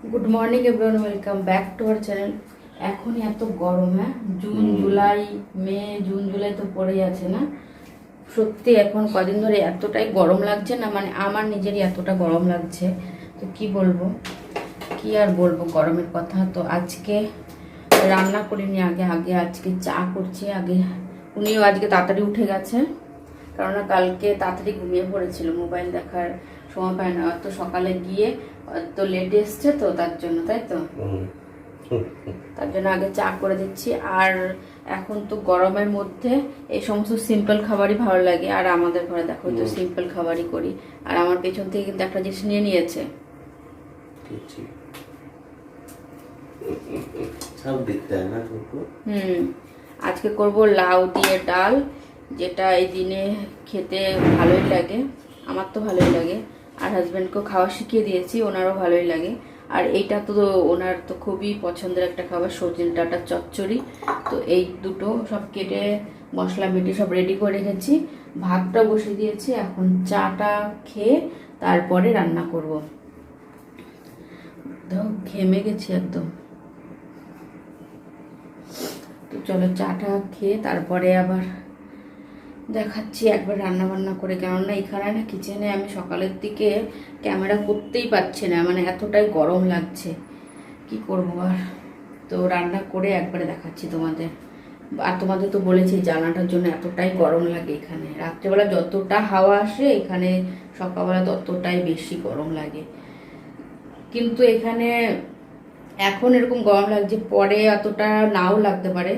Good morning everyone welcome back to our channel এখন এত গরম হ্যাঁ? June July May June July তো পড়েই আছে না? সত্যি এখন কদিন ধরে এতটাই গরম লাগছে না? মানে আমার নিজেরই এতটা গরম লাগছে। তো কি বলব? কি আর বলব গরমের কথা? তো আজকে রান্না করিনি আগে আগে আজকে চা করছি আগে উনিও আজকে তাড়াতাড়ি উঠে গেছে। কেননা কালকে তাড়াতাড়ি ঘুমিয়ে পড়েছিল মোবাইল দেখার সময় পায় না। তো সকালে গিয়ে তো লেট এসছে তো তার জন্য তাই তো? তার জন্য আগে চা করে দিচ্ছি। আর এখন তো গরমের মধ্যে এই সমস্ত সিম্পল খাবারই ভালো লাগে। আর আমাদের ঘরে দেখো তো সিম্পল খাবারই করি। আর আমার পেছন থেকে কিন্তু একটা জিনিস নিয়ে নিয়েছে। হুম। আজকে করব লাউ দিয়ে ডাল যেটা এই দিনে খেতে ভালোই লাগে। আমার তো ভালোই লাগে। আর হাজব্যান্ডকেও খাওয়া শিখিয়ে দিয়েছি, ওনারও ভালোই লাগে। আর এইটা তো ওনার তো খুবই পছন্দের একটা খাবার, সজনে ডাটা চচ্চড়ি। তো এই দুটো সব কেটে, মশলা বেটে সব রেডি করে রেখেছি। ভাতটা বসিয়ে দিয়েছি, এখন চাটা খেয়ে তারপরে রান্না করব। ঘেমে গেছি একদম। তো চলো চাটা খেয়ে তারপরে আবার দেখাচ্ছি, একবার রান্না বান্না করে। কেননা এখানে না কিচেনে আমি সকালের দিকে ক্যামেরা করতেই পারছি না মানে এতটাই গরম লাগছে। কি করব আর? তো রান্না করে একবারে দেখাচ্ছি তোমাদের। আর তোমাদের তো বলেছি, জানাটার জন্য এতটাই গরম লাগে এখানে। রাত্রেবেলা যতটা হাওয়া আসে, এখানে সকালবেলা ততটাই বেশি গরম লাগে। কিন্তু এখানে এখন এরকম গরম লাগছে পরে অতটা নাও লাগতে পারে।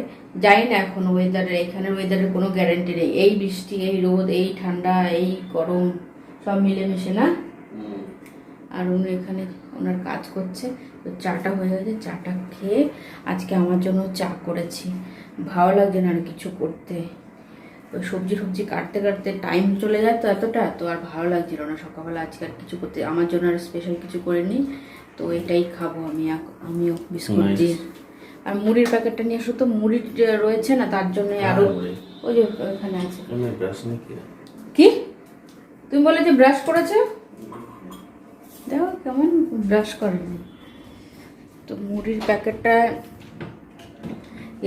জানি না এখন ওয়েদারের এখানের ওয়েদারের কোনো গ্যারেন্টি নেই। এই বৃষ্টি এই রোদ এই ঠান্ডা এই গরম সব মিলেমিশে না? আর উনি এখানে ওনার কাজ করছে। তো চাটা হয়ে গেছে চাটা খেয়ে আজকে আমার জন্য চা করেছি। ভালো লাগছে না আর কিছু করতে। ওই সবজি সবজি কাটতে কাটতে টাইম চলে যায় তো এতটা তো আর ভালো লাগছিল না। সকালবেলা আজকে আর কিছু করতে আমার জন্য আর স্পেশাল কিছু করে করিনি। তো এটাই খাব আমি আমিও বিস্কুট দিয়ে। আর মুড়ির প্যাকেটটা নিয়ে আসো তো মুড়ি রয়েছে না তার জন্য আরও ওই যে ওখানে আছে। কি? তুমি বলে যে ব্রাশ করেছ? দেখো কেমন ব্রাশ করেনি তো মুড়ির প্যাকেটটা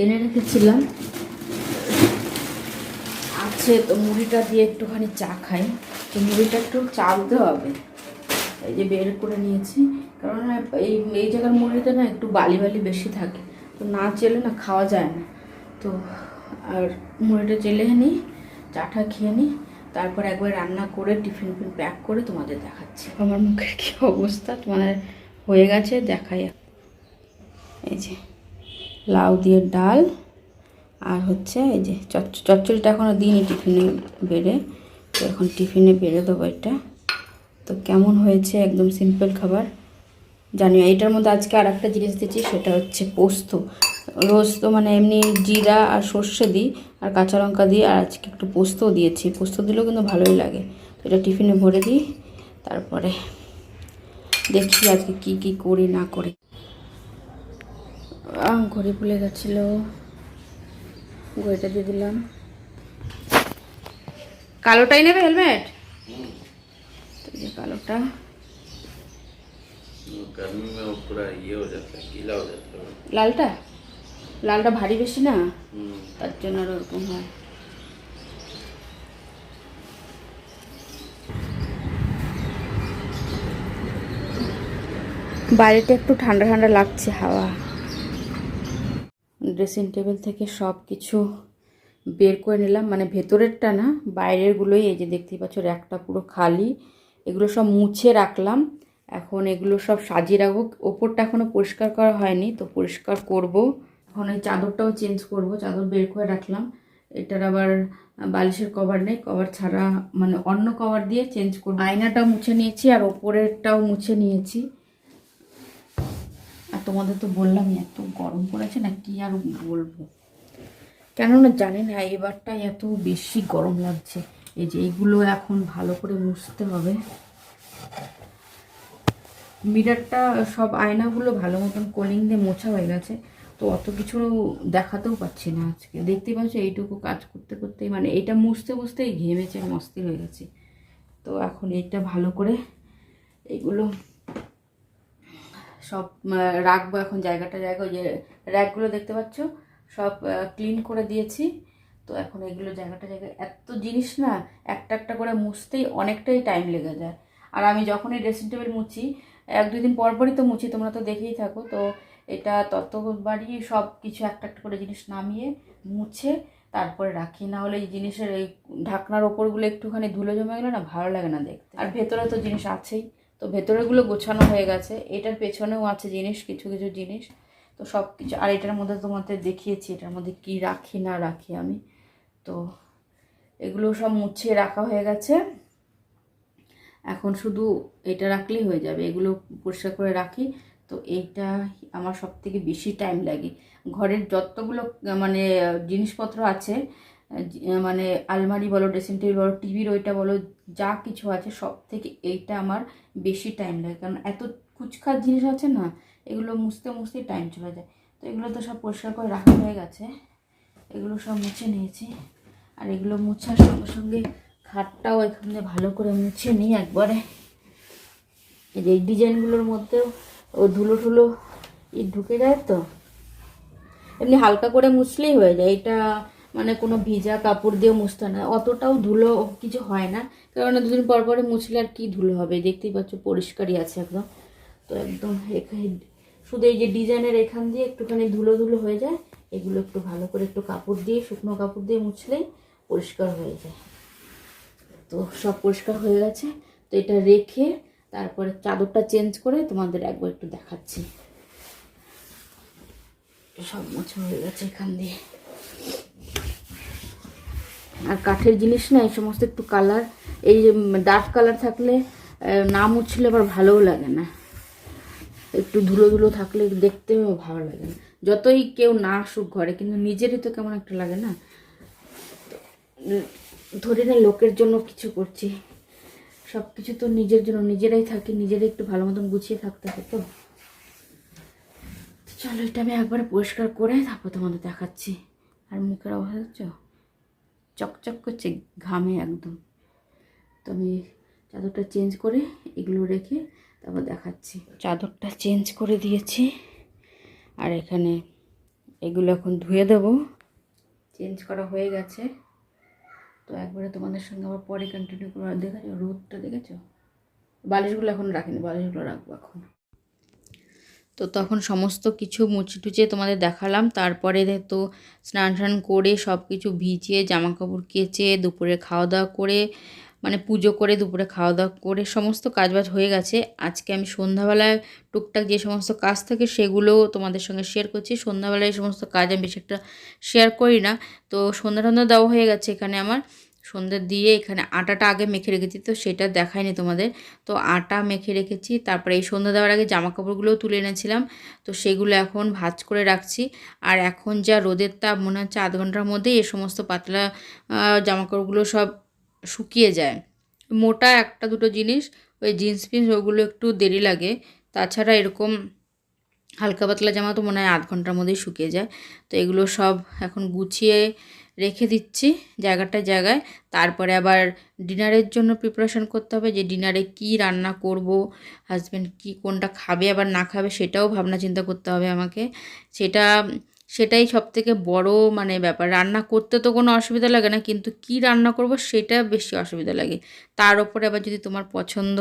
এনে রেখেছিলাম। আছে তো মুড়িটা দিয়ে একটুখানি চা খাই। তো মুড়িটা একটু চালতে হবে। এই যে বের করে নিয়েছি। কারণ এই এই জায়গার মুড়িতে না একটু বালি বালি বেশি থাকে। তো না চেলে না খাওয়া যায় না। তো আর মুড়িটা চেলে নিই চাটা খেয়ে নিই তারপর একবার রান্না করে টিফিন ফিন প্যাক করে তোমাদের দেখাচ্ছি। আমার মুখের কী অবস্থা? তোমাদের হয়ে গেছে? দেখাই। এই যে লাউ দিয়ে ডাল, আর হচ্ছে এই যে চচ্চ, চচ্চড়িটা এখনও দিইনি টিফিনে বেড়ে। তো এখন টিফিনে বেড়ে দেবো এটা। তো কেমন হয়েছে একদম সিম্পল খাবার? জানি এটার মধ্যে আজকে আর একটা জিনিস দিয়েছি সেটা হচ্ছে পোস্ত। রোজ তো মানে এমনি জিরা আর সর্ষে দিই, আর কাঁচা লঙ্কা দিই, আর আজকে একটু পোস্তও দিয়েছি। পোস্ত দিলেও কিন্তু ভালোই লাগে। তো এটা টিফিনে ভরে দিই, তারপরে দেখি আজকে কি কি করি, না করি। ঘড়ি ভুলে গেছিল। ঘড়িটা দিয়ে দিলাম। কালোটাই নেবে, হেলমেট? যে কালোটা লালটা লালটা ভারী বেশি না তার জন্য আর ওরকম হয় বাইরেটা একটু ঠান্ডা ঠান্ডা লাগছে হাওয়া। ড্রেসিং টেবিল থেকে সব কিছু বের করে নিলাম। মানে ভেতরেরটা না বাইরেরগুলোই এই যে দেখতেই পাচ্ছ র্যাকটা পুরো খালি। এগুলো সব মুছে রাখলাম। এখন এগুলো সব সাজিয়ে রাখব। ওপরটা এখনও পরিষ্কার করা হয়নি, তো পরিষ্কার করব। এখন এই চাদরটাও চেঞ্জ করব, চাদর বের করে রাখলাম। এটার আবার বালিশের কভার নেই, কভার ছাড়া মানে অন্য কভার দিয়ে চেঞ্জ করব। আয়নাটাও মুছে নিয়েছি আর ওপরেরটাও মুছে নিয়েছি। আর তোমাদের তো বললামই এত গরম পড়েছে না, কি আর বলব? কেননা জানি না এবারটা এত বেশি গরম লাগছে। এই যে এইগুলো এখন ভালো করে মুছতে হবে। মিরারটা সব আয়নাগুলো ভালো মতন কোলিং দিয়ে মোছা হয়ে গেছে, তো অত কিছু দেখাতেও পাচ্ছি না আজকে। দেখতেই পাচ্ছি এইটুকু কাজ করতে করতেই মানে এটা মুছতে মুছতেই ঘেমেছে মস্তি হয়ে গেছে। তো এখন এইটা ভালো করে এগুলো সব রাখব এখন জায়গাটা জায়গা যে র্যাকগুলো দেখতে পাচ্ছ, সব ক্লিন করে দিয়েছি। তো এখন এগুলো জায়গাটা জায়গায় এত জিনিস না, একটা একটা করে মুছতেই অনেকটাই টাইম লেগে যায়। আর আমি যখনই ড্রেসিং টেবিল মুছি, এক দুই দিন পর পরই তো মুছি, তোমরা তো দেখেই থাকো। তো এটা ততবারই সব কিছু একটা একটা করে জিনিস নামিয়ে, মুছে, তারপরে রাখি। না হলে এই জিনিসের এই ঢাকনার ওপরগুলো একটুখানি ধুলো জমে গেলে না ভালো লাগে না দেখতে। আর ভেতরে তো জিনিস আছেই। তো ভেতরেগুলো গোছানো হয়ে গেছে। এটার পেছনেও আছে জিনিস, কিছু কিছু জিনিস। তো সব কিছু আর এটার মধ্যে তোমাদের দেখিয়েছি, এটার মধ্যে কি রাখি, না রাখি আমি। তো এগুলো সব মুছিয়ে রাখা হয়ে গেছে। এখন শুধু এটা রাখলেই হয়ে যাবে, এগুলো পরিষ্কার করে রাখি। তো এইটা আমার সব থেকে বেশি টাইম লাগে। ঘরের যতগুলো মানে জিনিসপত্র আছে মানে আলমারি বলো ড্রেসিং টেবিল বলো টিভির ওইটা বলো, যা কিছু আছে সব থেকে এইটা আমার বেশি টাইম লাগে। কারণ এত কুচখাট জিনিস আছে না, এগুলো মুছতে মুছতেই টাইম চলে যায়। তো এগুলো তো সব পরিষ্কার করে রাখা হয়ে গেছে। এগুলো সব মুছে নিয়েছি। আর এগুলো মুছার সঙ্গে সঙ্গে খাটটাও এখানে ভালো করে মুছে নিই একবারে। এই যে ডিজাইনগুলোর মধ্যেও ও ধুলো টুলো ই ঢুকে যায় তো। এমনি হালকা করে মুছলেই হয়ে যায়। এটা মানে কোনো ভিজা কাপড় দিয়ে মুছতে না। অতটাও ধুলো কিছু হয় না। কারণ দুদিন পর পরে মুছলে আর কি ধুলো হবে? দেখতেই পাচ্ছ পরিষ্কারই আছে একদম। তো একদম এখানে শুধু এই যে ডিজাইনের এখান দিয়ে একটুখানি ধুলো ধুলো হয়ে যায়। এগুলো একটু ভালো করে একটু কাপড় দিয়ে, শুকনো কাপড় দিয়ে মুছলেই পরিষ্কার হয়ে যায়। তো সব পরিষ্কার হয়ে গেছে। তো এটা রেখে তারপরে চাদরটা চেঞ্জ করে তোমাদের একবার একটু দেখাচ্ছি। সব মোছা হয়ে গেছে এখান দিয়ে। আর কাঠের জিনিস না, এই সমস্ত একটু কালার এই ডার্ক কালার থাকলে না মুছলে আবার ভালোও লাগে না। একটু ধুলো ধুলো থাকলে দেখতেও ভালো লাগে না। যতই কেউ না আসুক ঘরে, কিন্তু নিজেরই তো কেমন একটা লাগে না। ধরে না, লোকের জন্য কিছু করছি। সব কিছু তো নিজের জন্য, নিজেরাই থাকি নিজেরাই একটু ভালো মতন গুছিয়ে থাকতে হবে তো। চলো, এটা আমি একবার পরিষ্কার করে তারপর তোমাদের দেখাচ্ছি। আর মুখের অবস্থা দেখছ? চকচক করছে ঘামে একদম। তো আমি চাদরটা চেঞ্জ করে এগুলো রেখে তারপর দেখাচ্ছি। চাদরটা চেঞ্জ করে দিয়েছি। আর এখানে এগুলো এখন ধুয়ে দেবো। চেঞ্জ করা হয়ে গেছে। তো একবারে তোমাদের সঙ্গে আবার পরে কন্টিনিউ করে দেখেছ রোদটা দেখেছ? বালিশগুলো এখন রাখিনি, বালিশগুলো রাখব এখন। তো তখন সমস্ত কিছু মুছে টুচে তোমাদের দেখালাম, তারপরে তো স্নান টান করে সব কিছু ভিজিয়ে জামা কাপড় কেচে, দুপুরে খাওয়া দাওয়া করে মানে পুজো করে, দুপুরে খাওয়া দাওয়া করে সমস্ত কাজবাজ হয়ে গেছে। আজকে আমি সন্ধ্যাবেলায় টুকটাক যে সমস্ত কাজ থাকে সেগুলো তোমাদের সঙ্গে শেয়ার করছি। সন্ধ্যাবেলায় এই সমস্ত কাজ আমি বেশি একটা শেয়ার করি না। তো সন্ধ্যা টন্ধা দেওয়া হয়ে গেছে এখানে আমার। সন্ধ্যা দিয়ে এখানে আটাটা আগে মেখে রেখেছি, তো সেটা দেখায়নি তোমাদের। তো আটা মেখে রেখেছি, তারপরে এই সন্ধ্যা দেওয়ার আগে জামা কাপড়গুলোও তুলে এনেছিলাম। তো সেগুলো এখন ভাজ করে রাখছি। আর এখন যা রোদের তাপ মনে হচ্ছে আধ ঘণ্টার মধ্যেই এ সমস্ত পাতলা জামা কাপড়গুলো সব শুকিয়ে যায়। মোটা একটা দুটো জিনিস, ওই জিন্স ফিন্স, ওগুলো একটু দেরি লাগে। তাছাড়া এরকম হালকা পাতলা জামা তো মনে হয় আধ ঘণ্টার মধ্যেই শুকিয়ে যায়। তো এগুলো সব এখন গুছিয়ে রেখে দিচ্ছি জায়গাটায় জায়গায়। তারপরে আবার ডিনারের জন্য প্রিপারেশন করতে হবে যে ডিনারে কি রান্না করব হাজব্যান্ড কি কোনটা খাবে, আবার না খাবে, সেটাও ভাবনা চিন্তা করতে হবে আমাকে। সেটা সেটাই সব থেকে বড় মানে ব্যাপার। রান্না করতে তো কোনো অসুবিধা লাগে না, কিন্তু কি রান্না করব সেটা বেশি অসুবিধা লাগে। তার ওপরে আবার যদি তোমার পছন্দ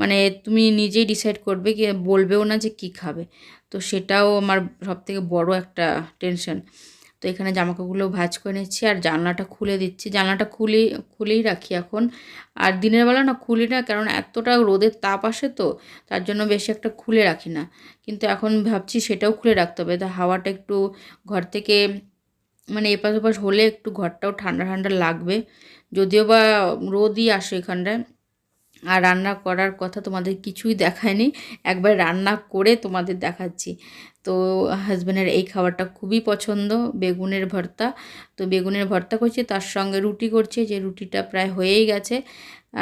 মানে তুমি নিজেই ডিসাইড করবে কি, বলবেও না যে কি খাবে। তো সেটাও আমার সব থেকে বড় একটা টেনশন তো এখানে জামাকাপড়গুলো ভাঁজ করে নিচ্ছি আর জানলাটা খুলে দিচ্ছি। জানলাটা খুলে, খুলেই রাখি এখন। আর দিনের বেলা না খুলি না, কারণ এতটা রোদের তাপ আসে তো, তার জন্য বেশি একটা খুলে রাখি না। কিন্তু এখন ভাবছি সেটাও খুলে রাখতে হবে। তা হাওয়াটা একটু ঘর থেকে মানে এপাশ ওপাশ হলে একটু ঘরটাও ঠান্ডা ঠান্ডা লাগবে। যদিও বা রোদই আসে এখানটায়। আর রান্না করার কথা তোমাদের কিছুই দেখায়নি। একবার রান্না করে তোমাদের দেখাচ্ছি। তো হাজব্যান্ডের এই খাবারটা খুবই পছন্দ, বেগুনের ভর্তা। তো বেগুনের ভর্তা করছি, তার সঙ্গে রুটি করছে, যে রুটিটা প্রায় হয়েই গেছে।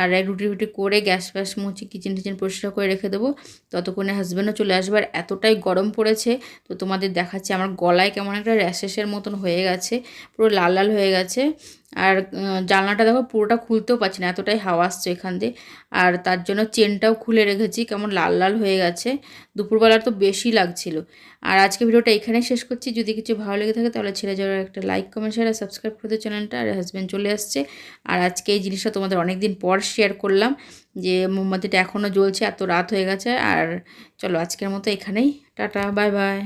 আর রুটি রুটি করে গ্যাস ফ্যাস মুছে কিচেন টিচেন পরিষ্কার করে রেখে দেবো। ততক্ষণে হাজব্যান্ডও চলে আসবে, আর এতটাই গরম পড়েছে, তো তোমাদের দেখাচ্ছে আমার গলায় কেমন একটা র্যাশেসের মতন হয়ে গেছে, পুরো লাল লাল হয়ে গেছে। আর জানলাটা দেখো পুরোটা খুলতেও পারছি না, এতটাই হাওয়া আসছে এখান দিয়ে। আর তার জন্য চেনটাও খুলে রেখেছি, কেমন লাল লাল হয়ে গেছে। দুপুরবেলা তো বেশি লাগছিল। আর আজকে ভিডিওটা এখানেই শেষ করছি। যদি কিছু ভালো লেগে থাকে তাহলে ছেড়ে যাওয়ার একটা লাইক কমেন্ট শেয়ার আর সাবস্ক্রাইব করতে চ্যানেলটা আর হাজব্যান্ড চলে আসছে। আর আজকে এই জিনিসটা তোমাদের অনেক দিন পর শেয়ার করলাম যে, মোমবাতিটা এখনও জ্বলছে, এত রাত হয়ে গেছে। আর চলো আজকের মতো এখানেই। Tata bye bye